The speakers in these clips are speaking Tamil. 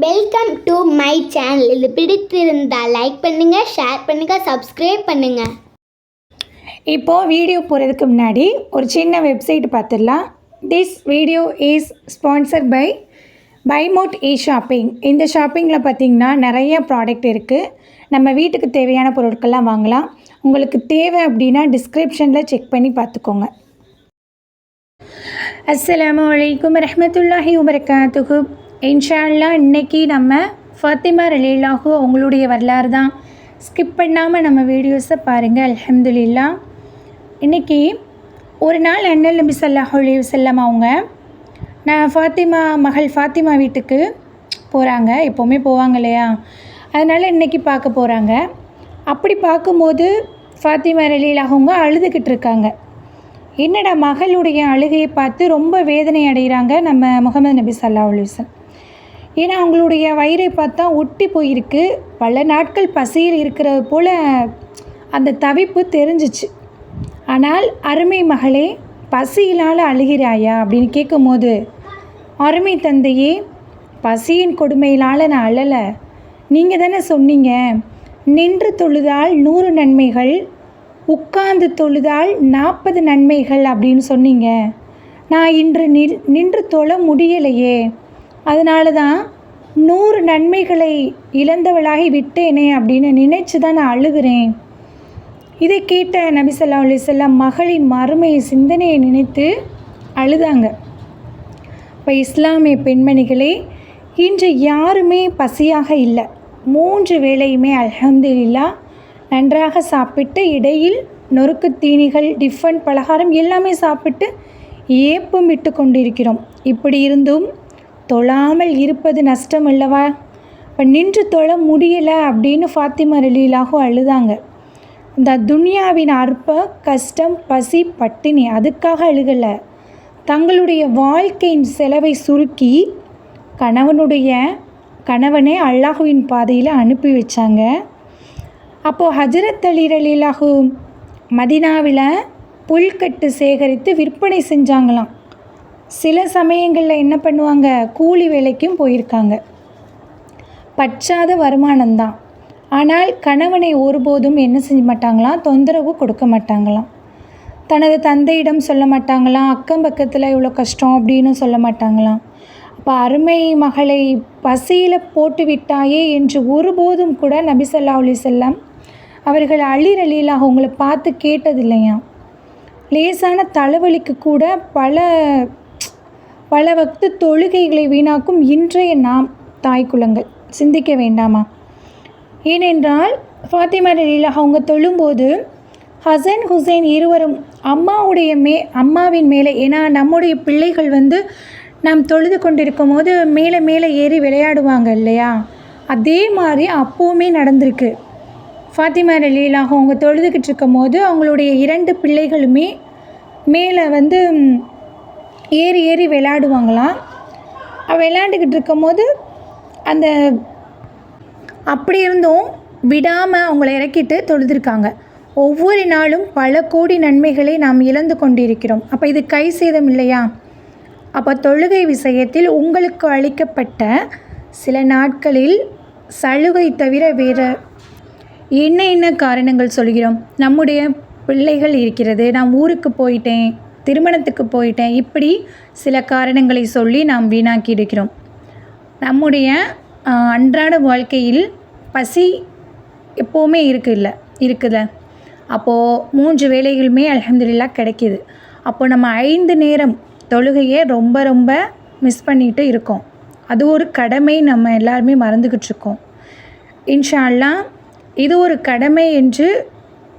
வெல்கம் டு மை சேனல் இது பிடித்திருந்தால் லைக் பண்ணுங்கள் ஷேர் பண்ணுங்கள் சப்ஸ்கிரைப் பண்ணுங்கள் இப்போது வீடியோ போகிறதுக்கு முன்னாடி ஒரு சின்ன வெப்சைட் பார்த்துடலாம். This video is sponsor by பைமோட் e shopping இந்த ஷாப்பிங்கில் பார்த்திங்கன்னா நிறைய ப்ராடக்ட் இருக்குது நம்ம வீட்டுக்கு தேவையான பொருட்கள்லாம் வாங்கலாம். உங்களுக்கு தேவை அப்படின்னா டிஸ்கிரிப்ஷனில் செக் பண்ணி பார்த்துக்கோங்க. அஸ்ஸலாமு வலைக்கம் ரஹமத்துல்லாஹி வபரகாத்துஹு. இன்ஷால்லா இன்னைக்கு நம்ம ஃபாத்திமா ரலீலாஹு அவங்களுடைய வரலாறு தான். ஸ்கிப் பண்ணாமல் நம்ம வீடியோஸை பாருங்கள் அலமதுல்லா இன்றைக்கி ஒரு நாள் அண்ணல் நபி ஸல்லல்லாஹு அலைஹி வஸல்லம் அவங்க நான் ஃபாத்திமா மகள் ஃபாத்திமா வீட்டுக்கு போகிறாங்க எப்போவுமே போவாங்க இல்லையா? அதனால் இன்றைக்கி பார்க்க போகிறாங்க அப்படி பார்க்கும்போது ஃபாத்திமா ரலீலாஹு அவங்க அழுதுகிட்டு இருக்காங்க. என்னடா மகளுடைய அழுகையை பார்த்து ரொம்ப வேதனை அடைகிறாங்க நம்ம முகமது நபி சல்லா அலுவலம் ஏன்னா அவங்களுடைய வயிறை பார்த்தா ஒட்டி போயிருக்கு. பல நாட்கள் பசியில் இருக்கிறது போல் அந்த தவிப்பு தெரிஞ்சிச்சு. ஆனால் அருமை மகளே பசியினால் அழுகிறாயா? அப்படின்னு கேட்கும்போது அருமை தந்தையே பசியின் கொடுமையினால் நான் அழலை. நீங்கள் தானே சொன்னீங்க நின்று தொழுதால் நூறு நன்மைகள் உட்கார்ந்து தொழுதால் நாற்பது நன்மைகள் அப்படின்னு சொன்னீங்க. நான் இன்று நின்று தொழ முடியலையே. அதனால தான் நூறு நன்மைகளை இழந்தவளாகி விட்டேனே அப்படின்னு நினைச்சு தான் நான் அழுகிறேன். இதை கேட்ட நபிசல்லா அலிசல்லாம் மகளின் மறுமையை சிந்தனையை நினைத்து அழுதாங்க. இப்போ இஸ்லாமிய பெண்மணிகளே இன்று யாருமே பசியாக இல்லை. மூன்று வேளையுமே அல்ஹம்துலில்லா நன்றாக சாப்பிட்டு இடையில் நொறுக்கு தீனிகள் டிஃபன் பலகாரம் எல்லாமே சாப்பிட்டு ஏப்பம் விட்டு கொண்டிருக்கிறோம். இப்படி இருந்தும் தொழாமல் இருப்பது நஷ்டம் அல்லவா இப்போ நின்று தொழ முடியலை அப்படின்னு ஃபாத்திமா ரலீலாக அழுதாங்க. இந்த துனியாவின் அற்ப கஷ்டம் பசி பட்டினி அதுக்காக அழுகலை. தங்களுடைய வாழ்க்கையின் செலவை சுருக்கி கணவனுடைய கணவனை அல்லாஹுவின் பாதையில் அனுப்பி வச்சாங்க. அப்போது ஹஜரத் அலி ரலீலாஹு மதினாவில் புல்கட்டு சேகரித்து விற்பனை செஞ்சாங்களாம். சில சமயங்களில் என்ன பண்ணுவாங்க? கூலி வேலைக்கும் போயிருக்காங்க. பற்றாத வருமானம்தான். ஆனால் கணவனை ஒருபோதும் என்ன செஞ்ச மாட்டாங்களாம்? தொந்தரவு கொடுக்க மாட்டாங்களாம். தனது தந்தையிடம் சொல்ல மாட்டாங்களாம். அக்கம் பக்கத்தில் இவ்வளோ கஷ்டம் அப்படின்னு சொல்ல மாட்டாங்களாம். அப்போ அருமை மகளை பசியில் போட்டு விட்டாயே என்று ஒருபோதும் கூட நபி ஸல்லல்லாஹு அலைஹி அவர்கள் அழிரலியில் அவங்கள பார்த்து கேட்டதில்லையா லேசான தலைவலிக்கு கூட பல பல வக்து தொழுகைகளை வீணாக்கும் இன்றைய நாம் தாய் குலங்கள். சிந்திக்க வேண்டாமா? ஏனென்றால் ஃபாத்திமா ரலீலா அவங்க தொழும்போது ஹசன் ஹுசைன் இருவரும் அம்மாவுடைய மே அம்மாவின் மேலே ஏன்னா நம்முடைய பிள்ளைகள் வந்து நாம் தொழுது கொண்டிருக்கும் போது மேலே மேலே ஏறி விளையாடுவாங்க இல்லையா? அதே மாதிரி அப்போவுமே நடந்திருக்கு. ஃபாத்திமா ரலீலாக அவங்க தொழுதுகிட்டு இருக்கும் போது அவங்களுடைய இரண்டு பிள்ளைகளுமே மேலே வந்து ஏறி ஏறி விளையாடுவாங்களாம். விளையாண்டுக்கிட்டு இருக்கும் போது அந்த அப்படி இருந்தும் விடாமல் அவங்கள இறக்கிட்டு தொழுதுருக்காங்க. ஒவ்வொரு நாளும் பல கோடி நன்மைகளை நாம் இழந்து கொண்டிருக்கிறோம். அப்போ இது கை சேதம் இல்லையா? அப்போ தொழுகை விஷயத்தில் உங்களுக்கு அளிக்கப்பட்ட சில நாட்களில் சலுகை தவிர வேறு என்ன என்ன காரணங்கள் சொல்கிறோம்? நம்முடைய பிள்ளைகள் இருக்கிறது நான் ஊருக்கு போயிட்டேன் திருமணத்துக்கு போயிட்டேன். இப்படி சில காரணங்களை சொல்லி நாம் வீணாக்கி இருக்கிறோம். நம்முடைய அன்றாட வாழ்க்கையில் பசி எப்போவுமே இருக்குல்ல இருக்குல்ல? அப்போது மூன்று வேலைகளுமே அலமதுல்லா கிடைக்கிது. அப்போ நம்ம ஐந்து நேரம் தொழுகையே ரொம்ப ரொம்ப மிஸ் பண்ணிட்டு இருக்கோம். அது ஒரு கடமை நம்ம எல்லாருமே மறந்துக்கிட்டு இருக்கோம். இன்ஷா அல்லா இது ஒரு கடமை என்று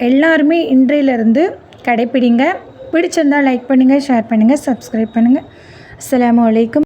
எல்லாருமே இன்றையிலிருந்து கடைப்பிடிங்க. பிடிச்சிருந்தால் லைக் பண்ணுங்கள் ஷேர் பண்ணுங்கள் சப்ஸ்கிரைப் பண்ணுங்கள் அஸ்ஸலாமு அலைக்கும்.